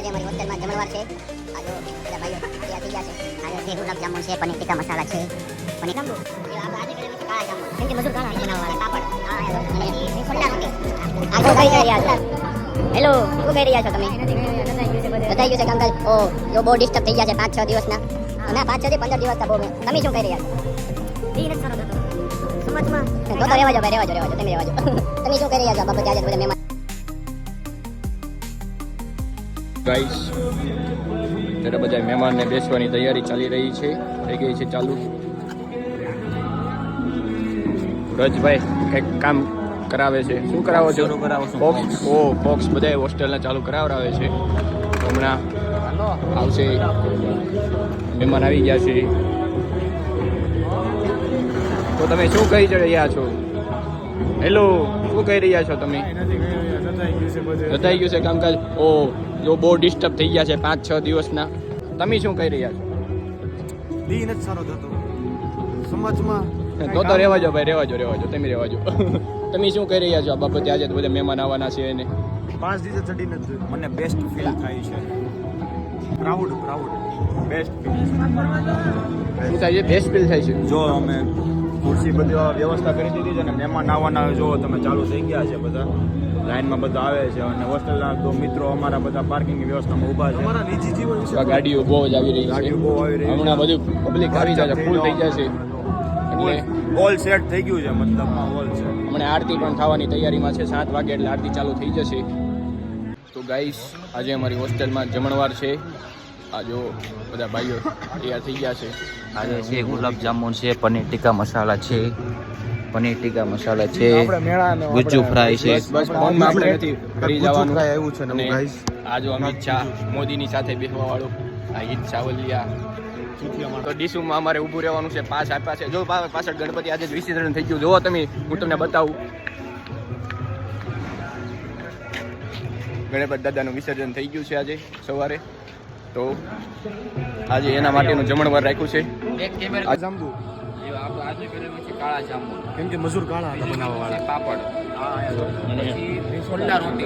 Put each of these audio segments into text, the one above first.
આજે અમારી હોસ્ટેલમાં જમણવાર છે. આજે બધા ભાઈઓ તૈયાર થઈ ગયા છે. આજે ગુલાબ જામુન છે પનીર ટીકા મસાલા છે. પનીર જાંબુ? આજે કાળા જામુન કેમ કે મજૂર કાળા બનાવવાવાળા પાપડ હા એ અને ઠંડા રોટી આ શું કરી રહ્યા છો હેલો શું કરી રહ્યા છો તમે? બધાઈ ગયું છે કંકલ ઓ જો બહુ ડિસ્ટર્બ થઈ ગયા છે પાંચ છ દિવસના ના પાંચ છ થી પંદર દિવસના બહુ તમે શું કરી રહ્યા છો? તો રેવાજો ભાઈ રેવાજો રેવાજો તમે રેવાજો તમે શું કરી રહ્યા છો? બાબતે આજે બધા મહેમાન ગાઈસ ત્યારે બધા મહેમાનને બેસવાની તૈયારી ચાલી રહી છે. થઈ ગઈ છે ચાલુ. રજભાઈ કંઈક કામ કરાવે છે. શું કરાવો છો? બોક્સ ઓ બોક્સ બધા હોસ્ટેલના ચાલુ કરાવડાવે છે. હમણાં આવશે. મહેમાન આવી ગયા છે. તો તમે શું કહી રહ્યા છો? હેલો શું કહી રહ્યા છો તમે? બતાઈ ગયું છે કામકાજ? ઓ જો બહુ ડિસ્ટર્બ થઈ ગયા છે પાંચ છ દિવસના. તમે શું કહી રહ્યા દી નથી સારો થતો સમાજમાં છો તો તો રહેવા જો ભાઈ રહેવા જો રહેવા જો તમે રહેવા જો તમે શું કહી રહ્યા છો આ બાબતે આજે બધા મહેમાન આવવાના છે એને? પાંચ દિવસે ચડી નથી મને બેસ્ટ ફીલ થાય છે. પ્રાઉડ પ્રાઉડ બેસ્ટ શું થાય છે? બેસ્ટ ફીલ થાય છે. જો અમે ખુરશી બધી વ્યવસ્થા કરી દીધી છે અને મહેમાન આવવાના જો તમે ચાલુ થઈ ગયા છે બધા. લાઈનમાં બધા આવે છે અને હોસ્ટેલના તો મિત્રો અમારા બધા પાર્કિંગની વ્યવસ્થામાં ઊભા છે. અમારા નિજી જીવન વિશે ગાડીઓ બહુ જ આવી રહી છે. ગાડીઓ બહુ આવી રહી છે. હમણાં બધું પબ્લિક આવી જાય છે ફૂલ થઈ જશે. એટલે ઓલ સેટ થઈ ગયું છે મતલબમાં ઓલ સેટ હમણાં આરતી પણ થવાની તૈયારીમાં છે સાત વાગે એટલે આરતી ચાલુ થઈ જશે. તો ગાઈસ આજે અમારી હોસ્ટેલમાં જમણવાર છે. આ જો બધા ભાઈઓ તૈયાર થઈ ગયા છે. આજે છે ગુલાબ જામુન છે પનીર ટીકા મસાલા છે. પનીર ટીકા મસાલા છે. ગુજ્જુ ફ્રાય છે. બસ ફોનમાં આપણે નથી ફરી જવાનું. ફ્રાય આવ્યું છે ને ગાઈસ. આ જો અમિત શાહ મોદીની સાથે બેસવા વાળો આ હિત સાવલિયા. તો ડીશુમાં અમારે ઊભું રહેવાનું છે પાસ આપ્યા છે. જો પાછળ ગણપતિ આજે વિસર્જન થઈ ગયું. જોવો તમે હું તમને બતાવું. ગણપત દાદાનું વિસર્જન થઈ ગયું છે આજે સવારે. તો આજે એના માટેનું જમણવાર રાખ્યું છે. આ જાંબુ. આજે કરેલું છે કાળા જાંબુ. કેમ કે મજૂર કાળા હતા બનાવવા વાળા પાપડ. અને ઠંડા રોટી.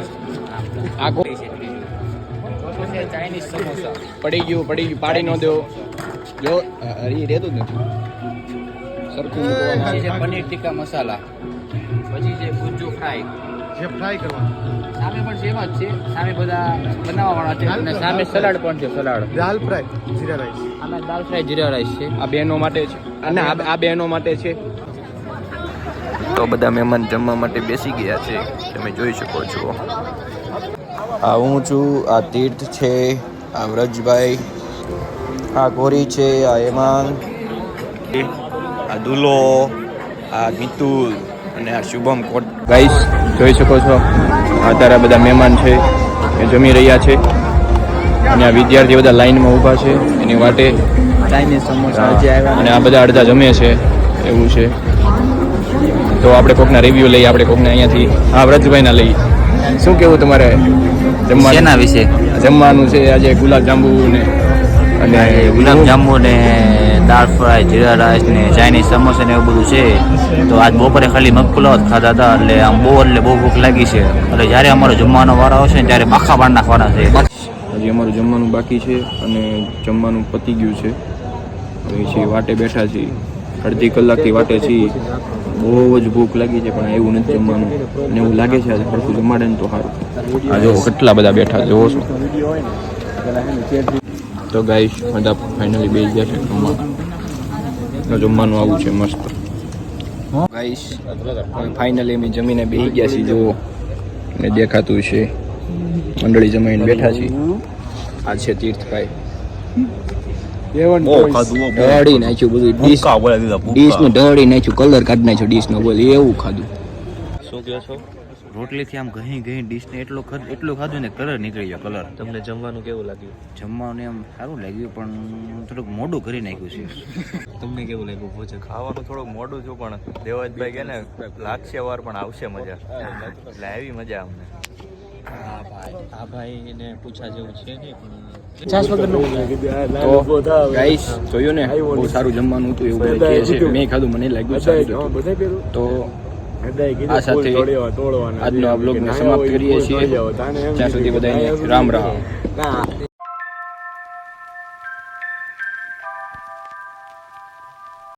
આ ગો- ચોથું છે ચાઇનીઝ સમોસા. પડી ગયું પડી ગયું. પાડી ન દો. જો એ રહેતું જ નથી. સરખું પનીર ટીકા મસાલા. પછી જે ગુજ્જુ ફ્રાય. જે ફ્રાય કરવા સામે પણ સેમ જ છે. સામે બધા બનાવવાવાળા છે. અને સામે સલાડ પણ છે salad. Dal fry jeera rice. આમે દાલ ફ્રાય જીરા રાઈસ છે. આ બહેનો માટે છે. અને આ આ બહેનો માટે છે. તો બધા મહેમાન જમવા માટે બેસી ગયા છે. તમે જોઈ શકો છો. આ હું છું. આ તીર્થ છે આ વ્રજભાઈ આ ગોરી છે આ હેમાંગ આ દુલો આ મિતુલ અને આ શુભમ કોટ. ગાઈસ જોઈ શકો છો. અત્યારે બધા મહેમાન છે એ જમી રહ્યા છે. અને આ વિદ્યાર્થી બધા લાઈનમાં ઊભા છે એની વાટે અને આ બધા અડધા જમે છે એવું છે. તો આપણે કોકના રિવ્યુ લઈએ આપણે કોકને અહીંયાથી હા વ્રજભાઈના લઈએ. શું કેવું તમારે જમવાના? વિશે? જમવાનું છે આજે ગુલાબ જાંબુ ને અને ગુલાબ જાંબુ ને દાળ ફ્રાય જીરા રાઈસ ને ચાઇનીઝ સમોસા ને એવું બધું છે. તો આજ બપોરે ખાલી મગપુલાવ જ ખાધા હતા, એટલે આમ બહુ, એટલે બહુ ભૂખ લાગી છે. એટલે જ્યારે અમારો જમવાનો વારો આવશે ને ત્યારે પાખા પાડ નાખવાના છે. હજી અમારું જમવાનું બાકી છે અને જમવાનું પતી ગયું છે. હવે છે વાટે બેઠા છીએ. અડધી કલાકથી વાટે છીએ. બહુ જ ભૂખ લાગી છે, પણ એવું નથી જમવાનું. અને એવું લાગે છે આજે સરખું જમાડે ને તો સારું. આ જો કેટલા બધા બેઠા જોવો છો. તો ગાઈશ બધા ફાઇનલી બે ગયા છે જમવા. જમવાનું આવું છે મસ્ત. ગાઈશ ફાઇનલી અમે જમીને બેસી ગયા છીએ જુઓ. ને દેખાતું છે. મંડળી જમાઈને બેઠા છીએ. આ છે તીર્થભાઈ. ઢળી નાખ્યું બધું ડીશ. ડીશ ને ઢળી નાખ્યું કલર કાઢી નાખ્યો ડીશ નો બોલ એવું ખાધું. શું કહો છો? રોટલીથી આમ ઘણી ઘણી ડીશને એટલો એટલું ખાધું ને કલર નીકળી ગયો કલર તમને જમવાનું કેવું લાગ્યું? જમવાનું એમ સારું લાગ્યું પણ થોડુંક મોડું કરી નાખ્યું છે. તમને કેવું લાગ્યું ભોજન? ખાવાનું થોડુંક મોડું છું પણ દેવાજભાઈ કે ને લાગશે વાર પણ આવશે મજા. એટલે આવી મજા અમને. આ ભાઈ. એને પૂછા જેવું છે નહીં પણ તો ગાઈસ જોયું ને બહુ સારું જમવાનું હતું એવું કહે છે. મેં ખાધું મને લાગ્યું સારું તો આ સાથે. આજનો આ બ્લોગને સમાપ્ત કરીએ છીએ. ત્યાં સુધી બધાને રામ રામ.